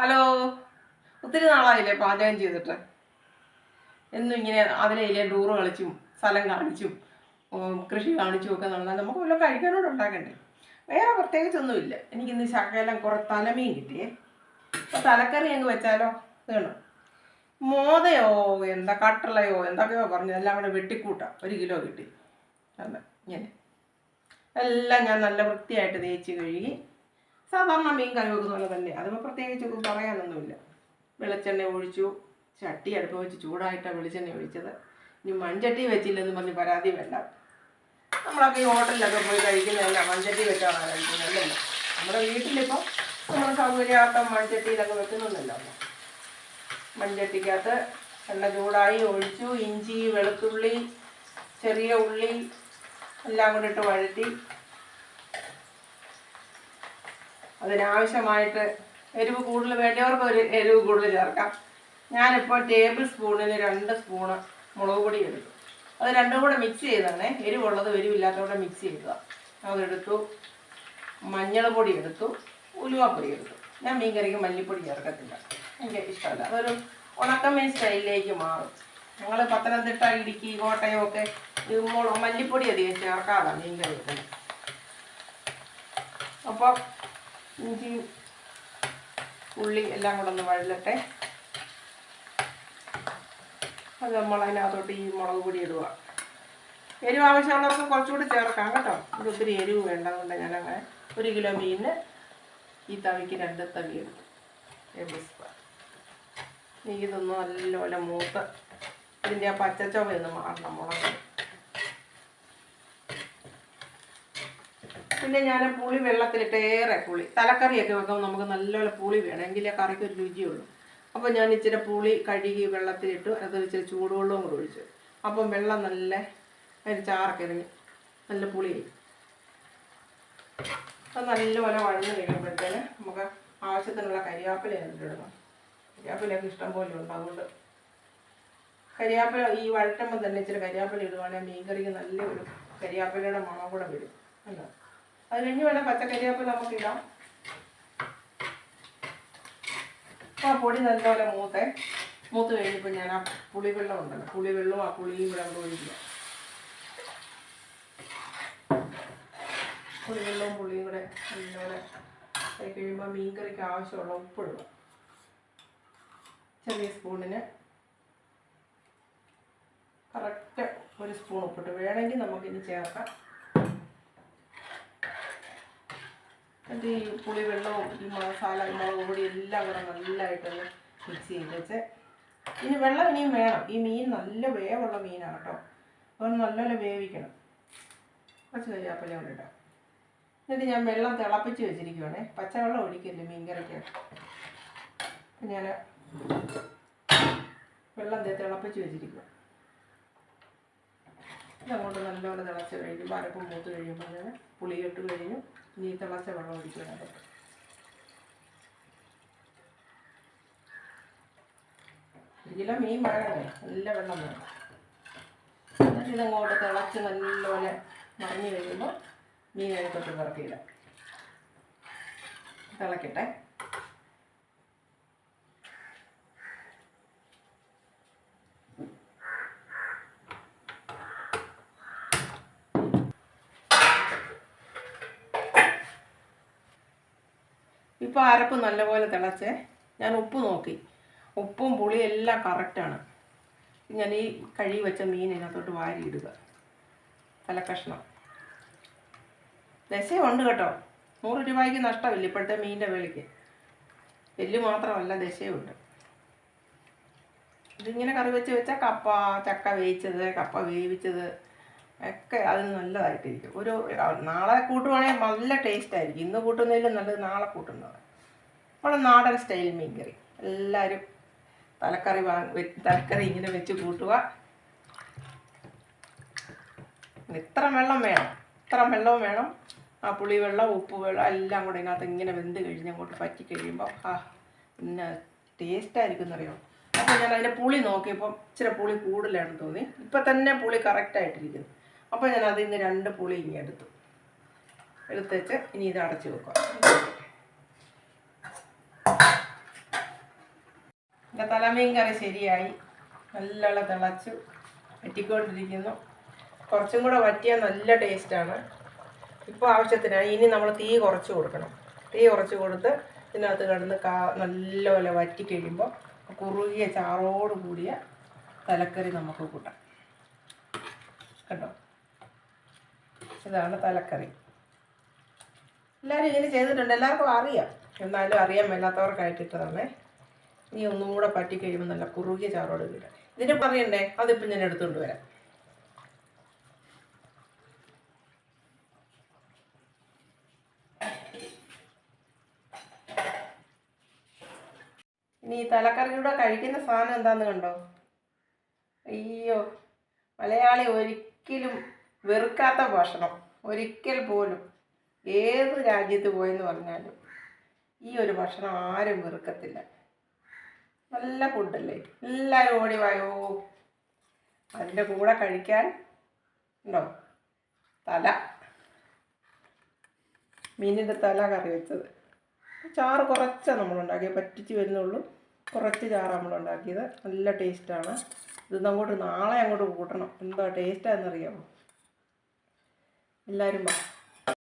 Hello. ഒത്തിരി നാളായില്ലേ പാചകം ചെയ്തിട്ട്. എന്നും ഇങ്ങനെ അതിലെ ഇതിലെ ടൂറ് കളിച്ചും സ്ഥലം കാണിച്ചും കൃഷി കാണിച്ചും ഒക്കെ നടന്നാൽ നമുക്ക് വല്ലതും കഴിക്കാനോട് ഉണ്ടാക്കണ്ടേ? വേറെ പ്രത്യേകിച്ചൊന്നുമില്ല. എനിക്കിന്ന് ശകലം കുറെ തലമീൻ കിട്ടിയേ അപ്പോൾ തലക്കറി അങ്ങ് വെച്ചാലോ? വേണം മോതയോ എന്താ കട്ടളയോ എന്തൊക്കെയോ പറഞ്ഞു എല്ലാം കൂടെ വെട്ടിക്കൂട്ടാം. ഒരു കിലോ കിട്ടി. അതെ ഇങ്ങനെ. എല്ലാം ഞാൻ നല്ല വൃത്തിയായിട്ട് തേച്ച് കഴുകി സാധാരണ മീൻ കറി വെക്കുന്ന പോലെ തന്നെ. അതിപ്പോൾ പ്രത്യേകിച്ച് പറയാനൊന്നുമില്ല. വെളിച്ചെണ്ണ ഒഴിച്ചു. ചട്ടി അടുപ്പ് വെച്ച് ചൂടായിട്ടാണ് വെളിച്ചെണ്ണ ഒഴിച്ചത്. ഇനി മൺചട്ടി വെച്ചില്ലെന്ന് പറഞ്ഞ് പരാതി വേണ്ട. നമ്മളൊക്കെ ഈ ഹോട്ടലിലൊക്കെ പോയി കഴിക്കുന്നതല്ല മൺചട്ടി വെച്ചാണ് കഴിക്കുന്നത് അല്ലല്ലോ? നമ്മുടെ വീട്ടിലിപ്പോൾ നമ്മൾ സൗകര്യാർത്ഥം മൺചട്ടിയിലൊക്കെ വെക്കുന്നുണ്ടല്ലോ. മൺചട്ടിക്കകത്ത് എണ്ണ ചൂടായി ഒഴിച്ചു. ഇഞ്ചി വെളുത്തുള്ളി ചെറിയ ഉള്ളി എല്ലാം കൂടി ഇട്ട് വഴറ്റി അതിനാവശ്യമായിട്ട് എരിവ് കൂടുതൽ വേണ്ടവർക്ക് ഒരു എരിവ് കൂടുതൽ ചേർക്കാം. ഞാനിപ്പോൾ ടേബിൾ സ്പൂണിന് രണ്ട് സ്പൂണ് മുളക് പൊടി എടുത്തു. അത് രണ്ടും കൂടെ മിക്സ് ചെയ്താണ്. എരിവുള്ളത് എരിവില്ലാത്തവിടെ മിക്സ് ചെയ്യുക അതെടുത്തു. മഞ്ഞൾ പൊടി എടുത്തു. ഉലുവാപ്പൊടി എടുത്തു. ഞാൻ മീൻ കറിക്ക് മല്ലിപ്പൊടി ചേർക്കത്തില്ല. എനിക്ക് ഇഷ്ടമല്ല. അതൊരു ഉണക്കമീൻ സ്റ്റൈലിലേക്ക് മാറും. ഞങ്ങൾ പത്തനംതിട്ട ഇടുക്കി കോട്ടയം ഒക്കെ ഈ മല്ലിപ്പൊടി അധികം ചേർക്കാതാണ് മീൻ വെക്കുന്നത്. അപ്പോൾ ഇഞ്ചി ഉള്ളി എല്ലാം കൂടെ ഒന്ന് വഴലട്ടെ. അത് നമ്മൾ അതിനകത്തോട്ട് ഈ മുളക് പൊടി ഇടുക. എരിവ് ആവശ്യമുള്ളവർക്ക് കുറച്ചുകൂടി ചേർക്കാം കേട്ടോ. ഇത് ഒത്തിരി എരിവ് വേണ്ടതുകൊണ്ട് ഞാനങ്ങനെ ഒരു കിലോ മീനിന് ഈ തവിക്ക് രണ്ട് തവി എടുത്തു. ടേബിൾ സ്പൂൺ നല്ലപോലെ മൂത്ത് ഇതിന്റെ ആ പച്ചച്ചവയൊന്ന് മാറണം മുളക് പിന്നെ ഞാൻ പുളി വെള്ളത്തിലിട്ട് ഏറെ പുളി. തലക്കറിയൊക്കെ വെക്കുമ്പോൾ നമുക്ക് നല്ലപോലെ പുളി വേണം. എങ്കിലേ കറിക്ക് ഒരു രുചിയുള്ളൂ. അപ്പോൾ ഞാൻ ഇച്ചിരി പുളി കഴുകി വെള്ളത്തിലിട്ടു. അത് ഇച്ചിരി ചൂടുവെള്ളവും കൂടെ ഒഴിച്ചു. അപ്പം വെള്ളം നല്ല അതിന് ചാറൊക്കെ ഇറങ്ങി. നല്ല പുളിയായി അപ്പം നല്ലപോലെ വഴന്ന് കഴിയുമ്പോഴത്തേന് നമുക്ക് ആവശ്യത്തിനുള്ള കരിയാപ്പില ഇടണം കരിയാപ്പിലൊക്കെ ഇഷ്ടം പോലെ ഉണ്ട് അതുകൊണ്ട്. കരിയാപ്പില ഈ വഴറ്റുമ്പോൾ തന്നെ ഇച്ചിരി കരിയാപ്പില ഇടുവാണെങ്കിൽ മീൻകറിക്ക് നല്ലൊരു കരിയാപ്പിലയുടെ മണം കൂടെ വരും. അല്ല? അത് കഴിഞ്ഞ് വേണം പച്ചക്കരിയാപ്പില നമുക്കിടാം. ആ പൊടി നല്ലപോലെ മൂത്തേ. മൂത്ത് കഴിഞ്ഞപ്പോൾ ഞാൻ ആ പുളിവെള്ളം ഉണ്ടല്ലോ പുളിവെള്ളവും ആ പുളിയും ഇവിടെ അങ്ങോട്ട് ഒഴിക്കുക. പുളിവെള്ളവും പുളിയും കൂടെ നല്ലപോലെ ആയി കഴിയുമ്പോൾ മീൻ കറിക്ക് ആവശ്യമുള്ള ഉപ്പിടുക ചെറിയ സ്പൂണിന് കറക്റ്റ് ഒരു സ്പൂൺ ഉപ്പിട്ട് വേണമെങ്കിൽ നമുക്കിനി ചേർക്കാം. എന്നിട്ട് ഈ പുളി വെള്ളവും ഈ മസാല മുളക് പൊടി എല്ലാം കൂടെ നല്ലതായിട്ടൊന്ന് മിക്സ് ചെയ്ത് വെച്ച് ഇനി വെള്ളം ഇനിയും വേണം. ഈ മീൻ നല്ല വേവുള്ള മീനാണ് കേട്ടോ. അപ്പം നല്ലപോലെ വേവിക്കണം. കുറച്ച് കരിയാപ്പല കൂടെ ഇടാം. എന്നിട്ട് ഞാൻ വെള്ളം തിളപ്പിച്ച് വെച്ചിരിക്കുവാണേ. പച്ചവെള്ളം ഒഴിക്കില്ല മീൻ കറിക്ക്? അപ്പം ഞാൻ വെള്ളം തിളപ്പിച്ച് വെച്ചിരിക്കുക ഇതങ്ങോട്ട് നല്ലപോലെ തിളച്ച് കഴിയുമ്പോൾ അരപ്പ് മൂത്ത് കഴിയുമ്പോൾ ഞാൻ പുളിയിട്ട് കഴിഞ്ഞു. ഇനി തിളച്ച വെള്ളം ഒഴിക്കണം ഇതിലെ മീൻ വേണമേ നല്ല വെള്ളം വേണം. എന്നിട്ട് ഇതങ്ങോട്ട് തിളച്ച് നല്ലപോലെ മറിഞ്ഞ് കഴിയുമ്പോൾ മീൻ അതിനകത്തോട്ട് ഇറക്കിയിടാം തിളക്കട്ടെ. ഇപ്പോൾ അരപ്പ് നല്ലപോലെ തിളച്ചേ. ഞാൻ ഉപ്പ് നോക്കി. ഉപ്പും പുളിയും എല്ലാം കറക്റ്റാണ് ഞാൻ ഈ കഴുകി വെച്ച മീൻ ഇതിനകത്തോട്ട് വാരി ഇടുക തലക്കഷ്ണം. ദശയുണ്ട് കേട്ടോ. നൂറ് രൂപയ്ക്ക് നഷ്ടമില്ല ഇപ്പോഴത്തെ മീനിന്റെ വിലയ്ക്ക്. എല്ല് മാത്രമല്ല ദശയുണ്ട്. ഇതിങ്ങനെ കറി വെച്ച് വെച്ചാൽ കപ്പ ചക്ക വേവിച്ചത് കപ്പ വേവിച്ചത്. ഒക്കെ അതിന് നല്ലതായിട്ടിരിക്കും. ഒരു നാളെ കൂട്ടുവാണെങ്കിൽ നല്ല ടേസ്റ്റ് ആയിരിക്കും. ഇന്ന് കൂട്ടുന്നതിലും നല്ലത് നാളെ കൂട്ടുന്നത്. നമ്മുടെ നാടൻ സ്റ്റൈൽ മീൻകറി. എല്ലാവരും തലക്കറി വാങ്ങി തലക്കറി ഇങ്ങനെ വെച്ച് കൂട്ടുക ഇത്ര വെള്ളം വേണം. ഇത്ര വെള്ളവും വേണം. ആ പുളി വെള്ളം ഉപ്പ് വെള്ളം എല്ലാം കൂടെ ഇതിനകത്ത് ഇങ്ങനെ വെന്ത് കഴിഞ്ഞ് അങ്ങോട്ട് പറ്റി കഴിയുമ്പോൾ ആ പിന്നെ ടേസ്റ്റായിരിക്കും എന്നറിയോ അപ്പോൾ ഞാൻ അതിന്റെ പുളി നോക്കിയപ്പോൾ ഇച്ചിരി പുളി കൂടുതലാണെന്ന് തോന്നി. ഇപ്പം തന്നെ പുളി കറക്റ്റായിട്ടിരിക്കുന്നു അപ്പോൾ ഞാൻ അതിൽ നിന്ന് രണ്ട് പുളി ഇങ്ങനെ എടുത്തു. എടുത്തേച്ച് ഇനി ഇത് അടച്ചു വെക്കാം. എന്റെ തലമീൻ കറി ശരിയായി. നല്ലോണം തിളച്ചു വറ്റിക്കൊണ്ടിരിക്കുന്നു. കുറച്ചും കൂടെ വറ്റിയാൽ നല്ല ടേസ്റ്റാണ് ഇപ്പോൾ ആവശ്യത്തിനായി ഇനി നമ്മൾ തീ കുറച്ച് കൊടുക്കണം. തീ കുറച്ച് കൊടുത്ത് ഇതിനകത്ത് കിടന്ന് കാ നല്ലപോലെ വറ്റി കഴിയുമ്പോൾ കുറുകിയ ചാറോട് കൂടിയ തലക്കറി നമുക്ക് കൂട്ടാം. കണ്ടോ? ഇതാണ് തലക്കറി. എല്ലാവരും ഇങ്ങനെ ചെയ്തിട്ടുണ്ട്. എല്ലാവർക്കും അറിയാം. എന്നാലും അറിയാൻ മേലാത്തവർക്കായിട്ടിട്ടതാണേ. ഇനി ഒന്നും കൂടെ പറ്റി കഴിയുമ്പോൾ നല്ല കുറുകിയ ചാറോട് കൂടെ. ഇതിന് പറയണ്ടേ? അതിപ്പോൾ ഞാൻ എടുത്തുകൊണ്ട് വരാം. ഇനി ഈ തലക്കറിയുടെ കഴിക്കുന്ന സാധനം എന്താന്ന് കണ്ടോ? അയ്യോ മലയാളി ഒരിക്കലും വെറുക്കാത്ത ഭക്ഷണം. ഒരിക്കൽ പോലും ഏത് രാജ്യത്ത് പോയെന്ന് പറഞ്ഞാലും ഈ ഒരു ഭക്ഷണം ആരും വെറുക്കത്തില്ല. നല്ല ഫുഡല്ലേ എല്ലാവരും ഓടി വായോ? അതിന്റെ കൂടെ കഴിക്കാൻ ഉണ്ടോ? തല. മീനിന്റെ തല കറി വെച്ചത്. ചാറ് കുറച്ചാണ് നമ്മളുണ്ടാക്കിയത്. പറ്റിച്ച് വരുന്നുള്ളൂ. കുറച്ച് ചാറ് നമ്മളുണ്ടാക്കിയത്. നല്ല ടേസ്റ്റാണ് ഇത് അങ്ങോട്ട് നാളെ അങ്ങോട്ട് കൂട്ടണം. എന്താ ടേസ്റ്റാണെന്നറിയാമോ എല്ലാവരും വാ.